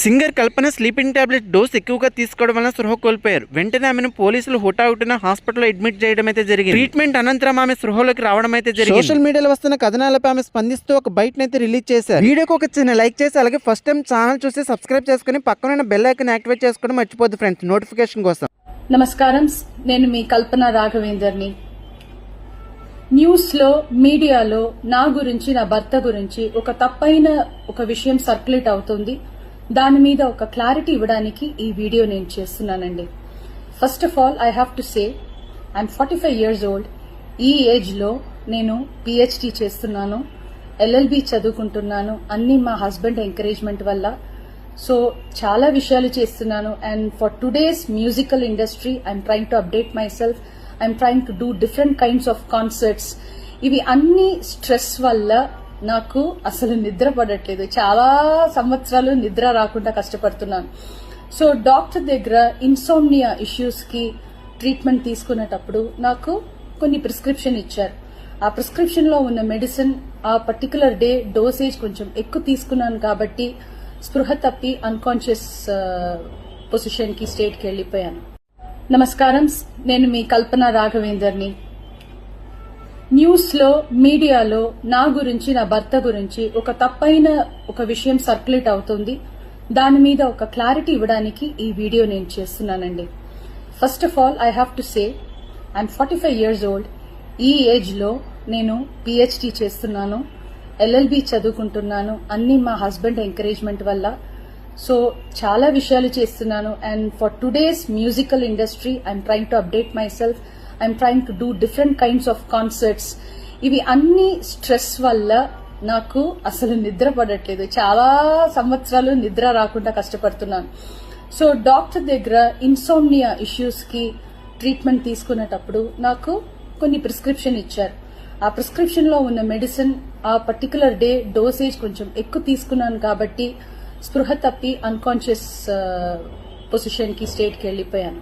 Singer Kalpana sleeping tablet dose ఎక్కువగా తీసుకోవడం వల్ల స్పృహ కోల్పోయారు. వెంటనే ఆమెను పోలీసులు హుటాహుటిన హాస్పిటల్లో అడ్మిట్ చేయడం అయితే జరిగింది. ట్రీట్మెంట్ అనంతరం ఆమె స్పృహలోకి రావడం అయితే జరిగింది. సోషల్ మీడియాలో వస్తున్న కథనాలపై ఆమె స్పందిస్తూ ఒక బయట అయితే రిలీజ్ చేశారు. వీడియోకి ఒక చిన్న లైక్ చేసి అలాగే ఫస్ట్ టైం ఛానల్ చూసి సబ్స్క్రైబ్ చేసుకుని పక్కన బెల్ ఐకన్ యాక్టివేట్ చేసుకోవడం మర్చిపోద్దు ఫ్రెండ్స్. నోటిఫికేషన్ కోసం. నమస్కారం. నేను మీ కల్పన రాఘవేందర్ని. న్యూస్లో మీడియాలో నా గురించి నా భర్త గురించి ఒక తప్పైన ఒక విషయం సర్క్యులేట్ అవుతుంది. దాని మీద ఒక క్లారిటీ ఇవ్వడానికి ఈ వీడియో నేను చేస్తున్నానండి. First of all I have to say I'm forty five years old ఈ ఏజ్లో నేను పిహెచ్డి చేస్తున్నాను. ఎల్ఎల్బి చదువుకుంటున్నాను. అన్ని మా హస్బెండ్ ఎంకరేజ్మెంట్ వల్ల. సో చాలా విషయాలు చేస్తున్నాను. And for today's musical industry I'm trying to update myself I'm trying to do different kinds of concerts ఇవి అన్ని స్ట్రెస్ వల్ల నాకు అసలు నిద్ర పడట్లేదు. చాలా సంవత్సరాలు నిద్ర రాకుండా కష్టపడుతున్నాను. సో డాక్టర్ దగ్గర ఇన్సోమ్నియా ఇష్యూస్కి ట్రీట్మెంట్ తీసుకునేటప్పుడు నాకు కొన్ని ప్రిస్క్రిప్షన్ ఇచ్చారు. ఆ ప్రిస్క్రిప్షన్లో ఉన్న మెడిసిన్ ఆ పర్టికులర్ డే డోసేజ్ కొంచెం ఎక్కువ తీసుకున్నాను కాబట్టి స్పృహ తప్పి అన్కాన్షియస్ పొజిషన్కి స్టేట్కి వెళ్ళిపోయాను. నమస్కారం. నేను మీ కల్పన రాఘవేందర్ని న్యూస్లో మీడియాలో నా గురించి నా భర్త గురించి ఒక తప్పైన ఒక విషయం సర్క్యులేట్ అవుతుంది. దాని మీద ఒక క్లారిటీ ఇవ్వడానికి ఈ వీడియో నేను చేస్తున్నానండి. First of all I have to say I'm forty five years old ఈ ఏజ్లో నేను పిహెచ్డి చేస్తున్నాను. ఎల్ఎల్బి చదువుకుంటున్నాను. అన్ని మా హస్బెండ్ ఎంకరేజ్మెంట్ వల్ల. సో చాలా విషయాలు చేస్తున్నాను. And for today's musical industry I'm trying to update myself I'm trying to do different kinds of concerts ఇవి అన్ని స్ట్రెస్ వల్ల నాకు అసలు నిద్ర పడట్లేదు. చాలా సంవత్సరాలు నిద్ర రాకుండా కష్టపడుతున్నాను. సో డాక్టర్ దగ్గర ఇన్సోమ్నియా ఇష్యూస్కి ట్రీట్మెంట్ తీసుకునేటప్పుడు నాకు కొన్ని ప్రిస్క్రిప్షన్ ఇచ్చారు. ఆ ప్రిస్క్రిప్షన్లో ఉన్న మెడిసిన్ ఆ పర్టికులర్ డే డోసేజ్ కొంచెం ఎక్కువ తీసుకున్నాను కాబట్టి స్పృహ తప్పి అన్కాన్షియస్ పొజిషన్ uh, కి స్టేట్కి వెళ్ళిపోయాను.